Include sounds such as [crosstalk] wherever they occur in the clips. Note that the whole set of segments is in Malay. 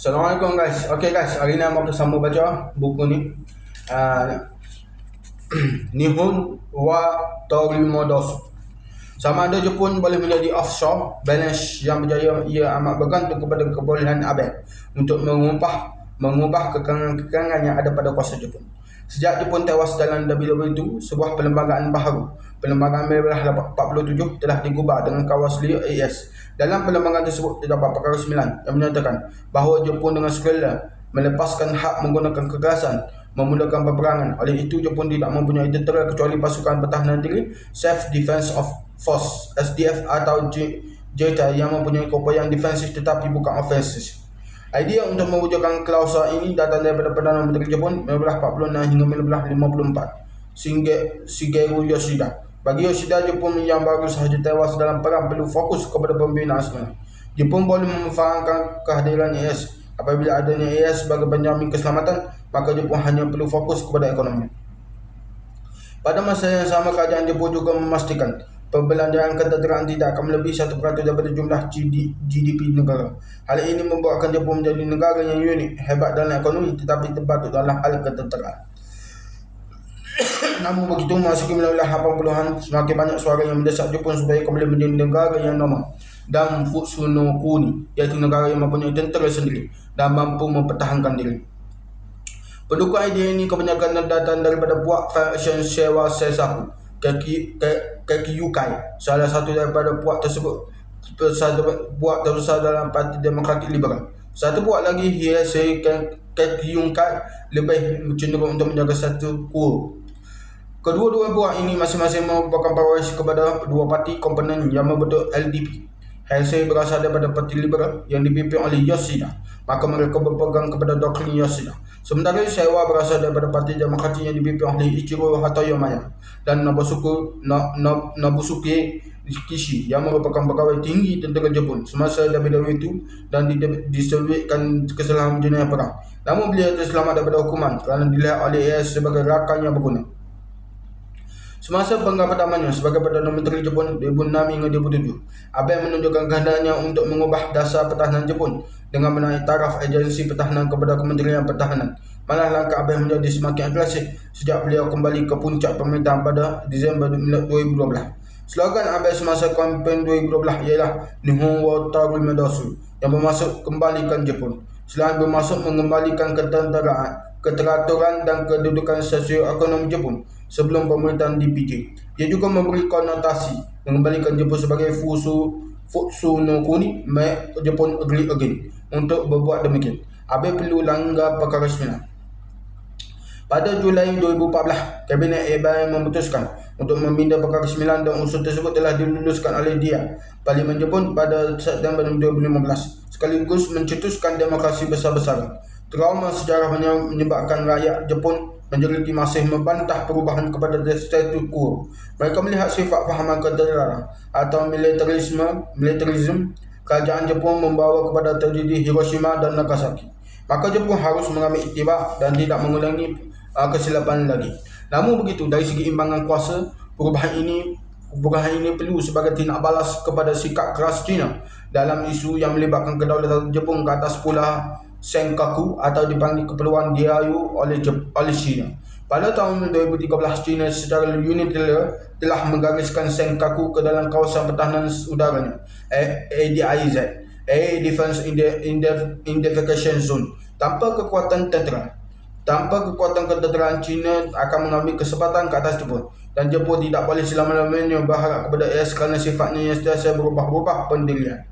Assalamualaikum guys. Okay guys, hari ni aku bersama baca buku ni. [clears throat] Uh, Nihon wa Torimodosu. Sama ada Jepun boleh menjadi offshore, balance yang berjaya ia amat bergantung kepada kebolehan Abe untuk mengubah mengubah kekangan-kekangan yang ada pada kuasa Jepun. Sejak Jepun tewas dalam WW itu, sebuah perlembagaan baharu, perlembagaan Merah 47 telah digubah dengan kawas Leo AS. Dalam perlembagaan tersebut terdapat perkara 9 yang menyatakan bahawa Jepun dengan sukarela melepaskan hak menggunakan kekerasan memulakan peperangan. Oleh itu, Jepun tidak mempunyai tentera kecuali pasukan pertahanan diri, Self Defense of Force, SDF atau JTA yang mempunyai keupayaan defensif tetapi bukan ofensif. Idea untuk mewujudkan klausa ini datang daripada Perdana Menteri Jepun 1946 hingga 1954. Shigeru Yoshida. Bagi Yoshida, Jepun yang baru sahaja tewas dalam perang perlu fokus kepada pembinaan sebenarnya. Jepun boleh memanfaatkan kehadiran AS. Apabila adanya AS sebagai penjamin keselamatan, maka Jepun hanya perlu fokus kepada ekonomi. Pada masa yang sama, kerajaan Jepun juga memastikan Pembelanjaan ketenteraan tidak akan melebihi 1% daripada jumlah GDP negara. Hal ini membuatkan Jepun menjadi negara yang unik, hebat dalam ekonomi tetapi terbatuk dalam hal ketenteraan. Namun begitu, masih melalui 80-an, semakin banyak suara yang mendesak Jepun supaya kembali menjadi negara yang normal dan Futsuno Kuni, iaitu negara yang mempunyai tentera sendiri dan mampu mempertahankan diri. Pendukung idea ini kebanyakan datang daripada buat faction sewa sesahu kaki Yukai. Salah satu daripada puak tersebut satu puak terbesar dalam Parti Demokratik Liberal. Satu puak lagi Hiesei kaki Yukai lebih cenderung untuk menjaga satu kuo kedua-dua puak ini masing-masing merupakan pewaris kepada dua parti komponen yang membentuk LDP Heisei berasal daripada Parti Liberal yang dipimpin oleh Yoshida. Maka mereka berpegang kepada doktrin Yoshida. Sementara Seiwa berasal daripada Parti Demokrati yang dipimpin oleh Ichiro Hatoyamaya dan Nobusuke, no, no, Nobusuke Kishi yang merupakan pegawai tinggi tentera Jepun semasa WW itu dan disebutkan kesalahan jenayah perang. Namun beliau terselamat daripada hukuman kerana dilihat oleh AS sebagai rakan yang berguna. Semasa penggal pertamanya sebagai Perdana Menteri Jepun 2006 hingga 2007, Abe menunjukkan kehendaknya untuk mengubah dasar pertahanan Jepun dengan menaik taraf agensi pertahanan kepada Kementerian Pertahanan. Malah langkah Abe menjadi semakin agresif sejak beliau kembali ke puncak pemerintahan pada Disember 2012. Slogan Abe semasa kempen 2012 ialah Nihon wa Taru yang bermaksud kembalikan Jepun. Selain bermaksud mengembalikan ketenteraan, keteraturan dan kedudukan sosioekonomi Jepun, sebelum pemerintahan DPJ. Ia juga memberi konotasi mengembalikan Jepun sebagai Fusu Futsu no Kuni Jepun agree again untuk berbuat demikian. Abe perlu langgar perkara sembilan. Pada Julai 2014, Kabinet ABAN memutuskan untuk membina perkara sembilan dan usul tersebut telah diluluskan oleh dia, Parlimen Jepun pada September 2015 sekaligus mencetuskan demokrasi besar-besaran. Trauma sejarah menyebabkan rakyat Jepun menjeliti masih membantah perubahan kepada status quo. Mereka melihat sifat fahaman keterangan atau militarisme, militarisme kerajaan Jepun membawa kepada terjadi Hiroshima dan Nagasaki. Maka Jepun harus mengambil iktibar dan tidak mengulangi uh, kesilapan lagi. Namun begitu, dari segi imbangan kuasa, perubahan ini perubahan ini perlu sebagai tindak balas kepada sikap keras China dalam isu yang melibatkan kedaulatan Jepun ke atas pulau Senkaku atau dipanggil keperluan Diayu oleh oleh China. Pada tahun 2013, China secara unilateral telah menggariskan Senkaku ke dalam kawasan pertahanan udaranya, ADIZ, Air Defense Identification Zone, tanpa kekuatan tentera. Tanpa kekuatan ketenteraan China akan mengambil kesempatan ke atas Jepun dan Jepun tidak boleh selama-lamanya berharap kepada AS kerana sifatnya yang setiasa berubah-ubah pendirian.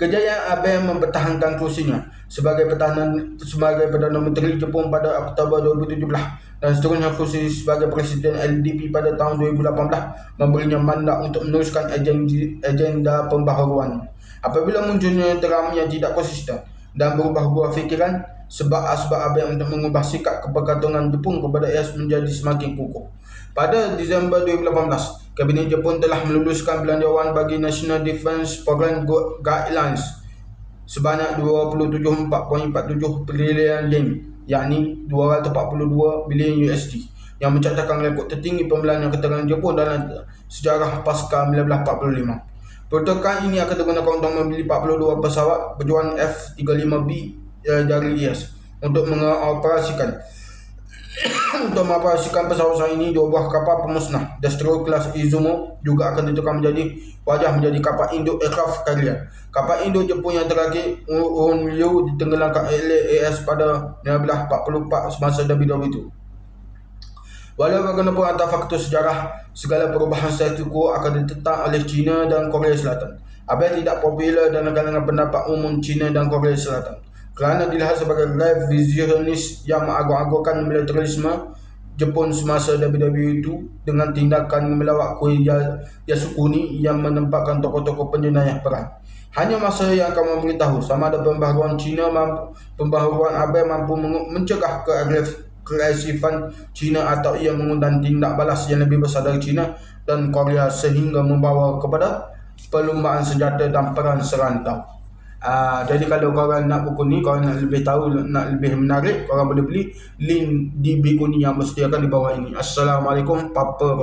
Kejayaan Abe mempertahankan kursinya sebagai pertahanan sebagai Perdana Menteri Jepun pada Oktober 2017 dan seterusnya kursi sebagai Presiden LDP pada tahun 2018 memberinya mandat untuk meneruskan agenda, pembaharuan. Apabila munculnya teram yang tidak konsisten dan berubah-ubah fikiran, sebab asbab Abe untuk mengubah sikap kepergantungan Jepun kepada AS menjadi semakin kukuh. Pada Disember 2018, Kabinet Jepun telah meluluskan belanjawan bagi National Defence Program Guidelines sebanyak 27.47 trilion yen yakni 242 bilion USD yang mencatatkan rekod tertinggi pembelanjawan keterangan Jepun dalam sejarah pasca 1945. Protokan ini akan digunakan untuk membeli 42 pesawat berjuang F-35B dari IAS untuk mengoperasikan [coughs] untuk mengoperasikan pesawat ini dua buah kapal pemusnah Destro kelas Izumo juga akan ditukar menjadi wajah menjadi kapal induk aircraft carrier. Kapal induk Jepun yang terakhir Liu ditenggelamkan oleh AS pada 1944 semasa WW itu. Walau bagaimanapun atas faktor sejarah, segala perubahan status quo akan ditetap oleh China dan Korea Selatan. Yang tidak popular dalam kalangan pendapat umum China dan Korea Selatan. Kerana dilihat sebagai revisionis yang mengagung-agungkan militerisme Jepun semasa WW itu dengan tindakan melawat kuih Yasukuni yang menempatkan tokoh-tokoh penjenayah perang. Hanya masa yang akan memberitahu sama ada pembaharuan China mampu, pembaharuan Abai mampu mencegah keagresif keagresifan China atau ia mengundang tindak balas yang lebih besar dari China dan Korea sehingga membawa kepada perlumbaan senjata dan perang serantau. Uh, jadi kalau korang nak buku ni, korang nak lebih tahu, nak lebih menarik, korang boleh beli link di buku ni yang mesti akan di bawah ini. Assalamualaikum, Papa.